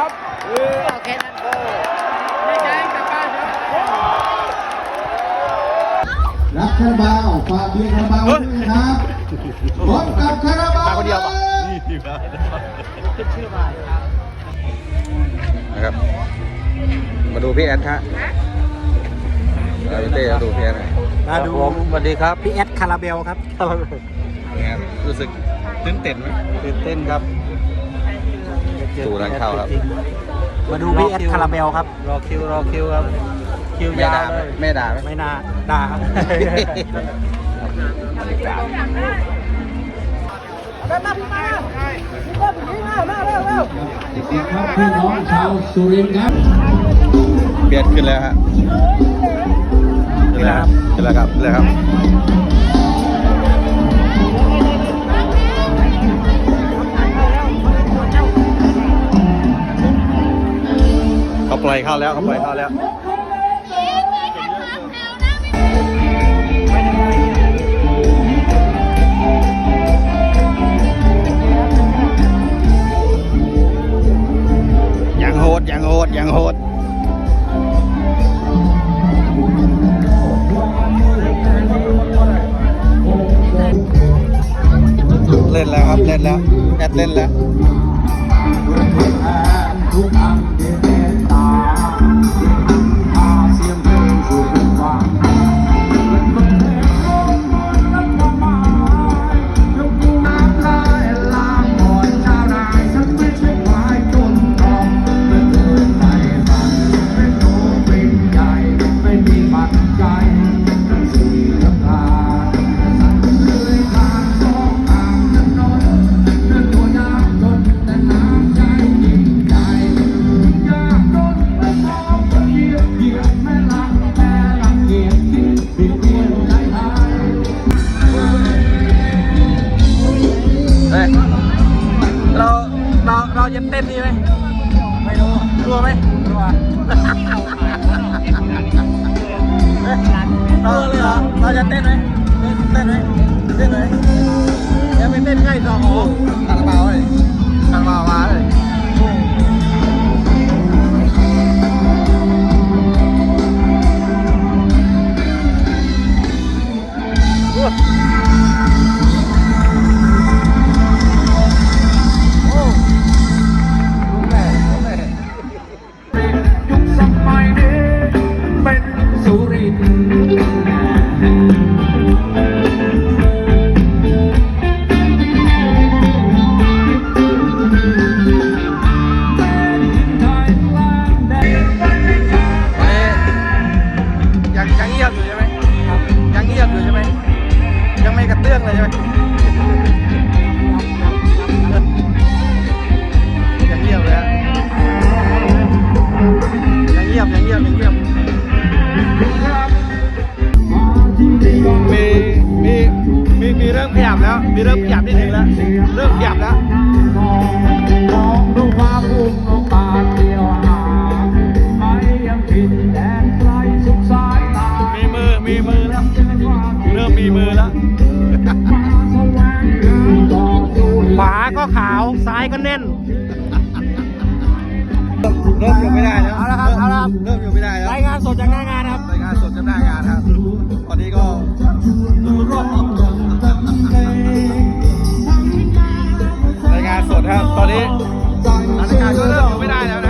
ครับเออแค่นั้นพอไม่ใช่กลับบ้านเถอะรักคาราบาวฝากเพียงคาราบาวด้วยนะครับพบกับคาราบาวมาคนเดียวปะนะครับ มาดูพี่แอดฮะเราพี่เต้มาดูพี่แอดหน่อยมาดูสวัสดีครับพี่แอดคาราเบลครับนะครับรู้สึกตื่นเต้นไหมตื่นเต้นครับ สู่ร้านข้าวครับ มาดูพี่แอดคาราเบลครับ รอคิวรอคิวครับ คิวแม่ยาวด่าไหมเลยแม่ด่าไหมไม่น่าด่าครับเสียงครับพี่น้องชาวสุรินทร์ครับเบียดขึ้นแล้วฮะขึ้นแล้วครับขึ้นแล้วครับขึ้นแล้วครับ เขาปล่อยเข้าแล้วเขาปล่อยเข้าแล้วยังโหดยังโหดยังโหดเล่นแล้วครับเล่นแล้วแอดเล่นแล้ว เราจะเต้นไหมเต้นไหมเต้นไหมยังไม่เต้นใกล้สองโอ้คาราบาเลยคาราบามาเลย มีมีมีมีเริ่มขยับแล้ว มีเริ่มขยับนิดนึงแล้ว เริ่มขยับแล้วมองดูความอุ้มน้ำตาเดียวหาไม่ยังผิดแดนไกลสุดสายตามีมือ มีมือแล้ว เริ่มมีมือแล้วขวาก็ขาว ซ้ายก็แน่น ครับเอาละครับเริ่มอยู่ไม่ได้แล้วรายงานสดจากหน้างานครับรายงานสดจากหน้างานครับตอนนี้ก็รายงานสดครับ ตอนนี้สถานการณ์ก็เริ่มอยู่ไม่ได้แล้วนะ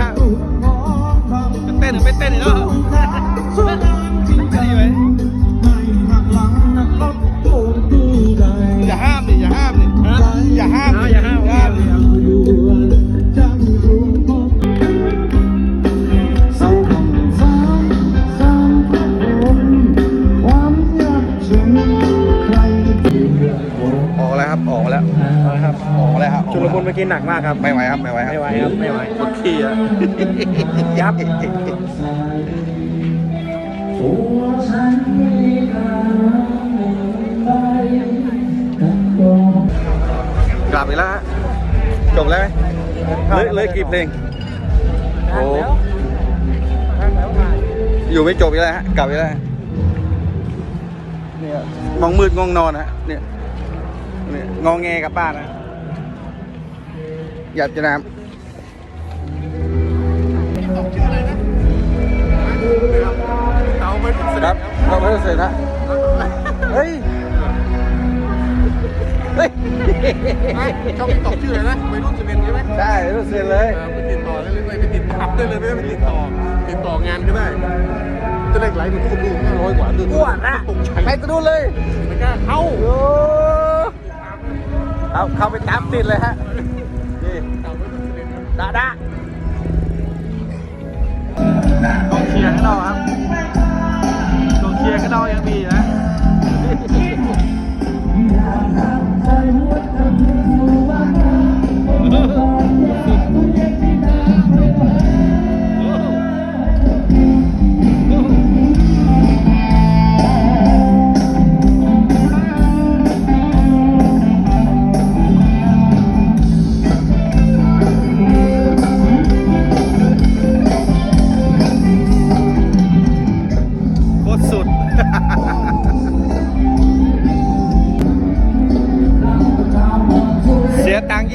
ฮะจะ ครับชุลมุนเมื่อกี้หนักมากครับ ไม่ไหวครับ ไม่ไหวครับไม่ไหวครับไม่ไหวปวดขี้อะยับกลับอีกแล้วฮะจบแล้วไหมเหลยเลยกี่เพลงโอ้อยู่ไม่จบอีกแล้วฮะกลับอีกแล้วฮะเนี่ยมองมืดงงนอนฮะเนี่ยเนี่ยงองแงกลับบ้านนะ อยากจะน้ำครับเราไม่เสร็จนะ เฮ้ย เฮ้ยช่องนี้ตอบชื่อเลยนะไปรุ่นสิบเอ็ดใช่ไหมใช่รุ่นสิบเอ็ดเลยไปติดต่อได้เลยไปติดขับได้เลยไม่ไปติดต่อ ติดต่องานก็ได้จะเล็กไหลมันก็ดูห้าร้อยกว่าดูอ้วนนะไปก็ดูเลยไม่กล้าเข้าเอาเข้าไปตามติดเลยฮะ ดาดากองเชียร์ข้างนอกครับกองเชียร์ข้างนอกยังมีนะ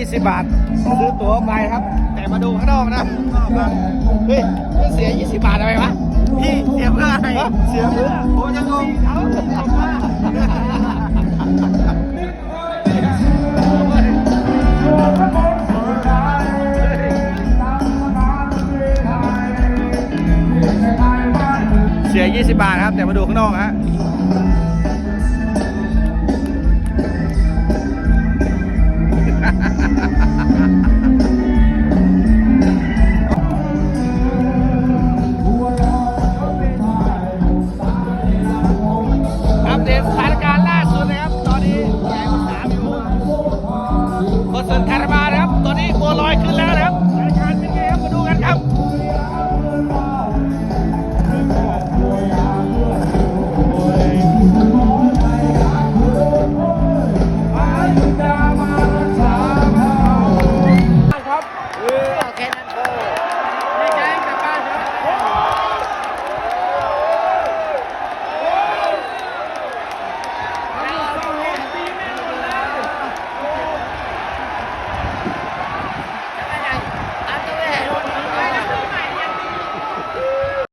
20 บาทซื้อตั๋วไปครับ แต่มาดูข้างนอกนะเฮ้ยมันเสีย 20 บาททำไมวะพี่เสียเพื่ออะไรเสียเพื่อผมจะงงเสีย 20 บาทครับ แต่มาดูข้างนอกฮะ